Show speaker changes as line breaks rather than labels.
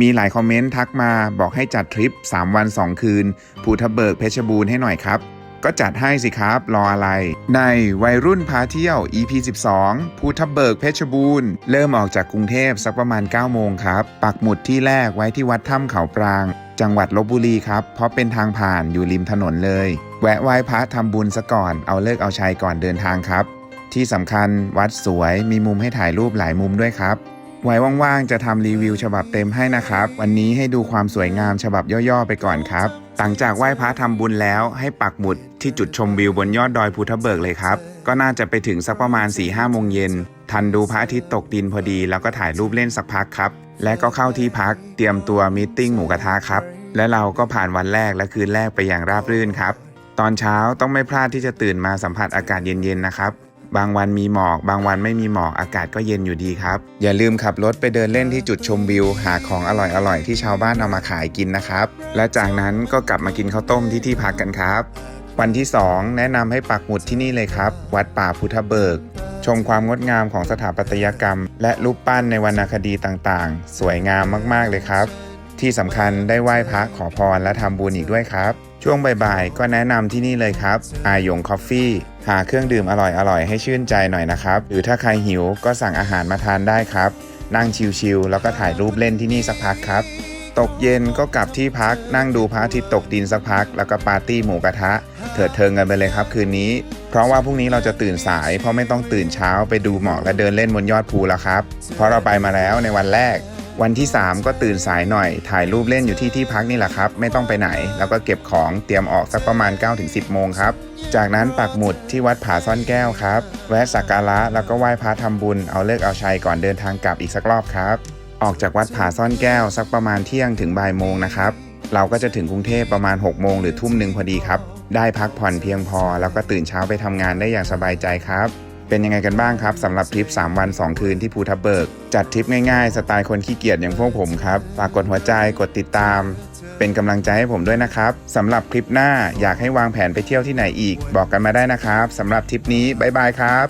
มีหลายคอมเมนต์ทักมาบอกให้จัดทริป 3 วัน 2 คืน ภูทับเบิกเพชรบูรณ์ให้หน่อยครับ ก็จัดให้สิครับ รออะไร ในวัยรุ่นพาเที่ยว EP 12 ภูทับเบิกเพชรบูรณ์ เริ่มออกจากกรุงเทพสักประมาณ 9 โมงครับ ปักหมุดที่แรกไว้ที่วัดถ้ำเขาปราง จังหวัดลบบุรีครับ เพราะเป็นทางผ่านอยู่ริมถนนเลย แวะไหว้พระทำบุญซะก่อน เอาเลิกเอาชัยก่อนเดินทางครับ ที่สำคัญวัดสวยมีมุมให้ถ่ายรูปหลายมุมด้วยครับ ไว้ว่างๆ จะทำรีวิวฉบับเต็มให้นะครับ วันนี้ให้ดูความสวยงามฉบับย่อๆ ไปก่อนครับ หลังจากไหว้พระทำบุญแล้วให้ปักหมุดที่จุดชมวิวบนยอดดอยภูทับเบิกเลยครับ ก็น่าจะไปถึงสักประมาณ4ี่ห้าโมงเย็น ทันดูพระอาทิตย์ตกดินพอดี แล้วก็ถ่ายรูปเล่นสักพักครับ และก็เข้าที่พักเตรียมตัวมีตติ้งหมูกระทะครับ และเราก็ผ่านวันแรกและคืนแรกไปอย่างราบรื่นครับ ตอนเช้าต้องไม่พลาดที่จะตื่นมาสัมผัสอากาศเย็นๆนะครับ บางวันมีหมอก บางวันไม่มีหมอกอากาศก็เย็นอยู่ดีครับ อย่าลืมขับรถไปเดินเล่นที่จุดชมวิว หาของอร่อยๆที่ชาวบ้านเอามาขายกินนะครับ และจากนั้นก็กลับมากินข้าวต้มที่ที่พักกันครับ วันที่ 2 แนะนำให้ปักหมุดที่นี่เลยครับ วัดป่าพุทธเบิกชมความงดงามของสถาปัตยกรรม และรูปปั้นในวรรณคดีต่างๆ สวยงามมากๆเลยครับ ที่สำคัญได้ไหว้พระขอพรและทำบุญอีกด้วยครับ ช่วงบ่ายๆ ก็แนะนำที่นี่เลยครับอาหยงคอฟฟี่หาเครื่องดื่มอร่อยๆ ให้ชื่นใจหน่อยนะครับ หรือถ้าใครหิวก็สั่งอาหารมาทานได้ครับ นั่งชิลๆแล้วก็ถ่ายรูปเล่นที่นี่สักพักครับ ตกเย็นก็กลับที่พักนั่งดูพระอาทิตย์ตกดินสักพัก แล้วก็ปาร์ตี้หมูกระทะ เถิดเทิงกันไปเลยครับคืนนี้ เพราะว่าพรุ่งนี้เราจะตื่นสาย เพราะไม่ต้องตื่นเช้าไปดูหมอกและเดินเล่นบนยอดภูแล้วครับ เพราะเราไปมาแล้วในวันแรก วันที่ 3 ก็ตื่นสายหน่อย ถ่ายรูปเล่นอยู่ที่ที่พักนี่แหละครับ ไม่ต้องไปไหน แล้วก็เก็บของเตรียมออกสักประมาณ 9-10 โมงครับ จากนั้นปักหมุดที่วัดผาซ่อนแก้วครับ แวะสักการะแล้วก็ไหว้พระทำบุญ เอาเลิกเอาชัยก่อนเดินทางกลับอีกสักรอบครับ ออกจากวัดผาซ่อนแก้วสักประมาณเที่ยงถึงบ่ายโมงนะครับ เราก็จะถึงกรุงเทพประมาณ 6 โมงหรือทุ่มหนึ่งพอดีครับ ได้พักผ่อนเพียงพอ แล้วก็ตื่นเช้าไปทำงานได้อย่างสบายใจครับ เป็นยังไงกันบ้างครับสำหรับทริป 3 วัน 2 คืนที่ภูทับเบิก จัดทริปง่ายๆ สไตล์คนขี้เกียจอย่างพวกผมครับ ฝากกดหัวใจกดติดตาม เป็นกำลังใจให้ผมด้วยนะครับสำหรับคลิปหน้าอยากให้วางแผนไปเที่ยวที่ไหนอีก บอกกันมาได้นะครับสำหรับทริปนี้บ๊ายบายครับ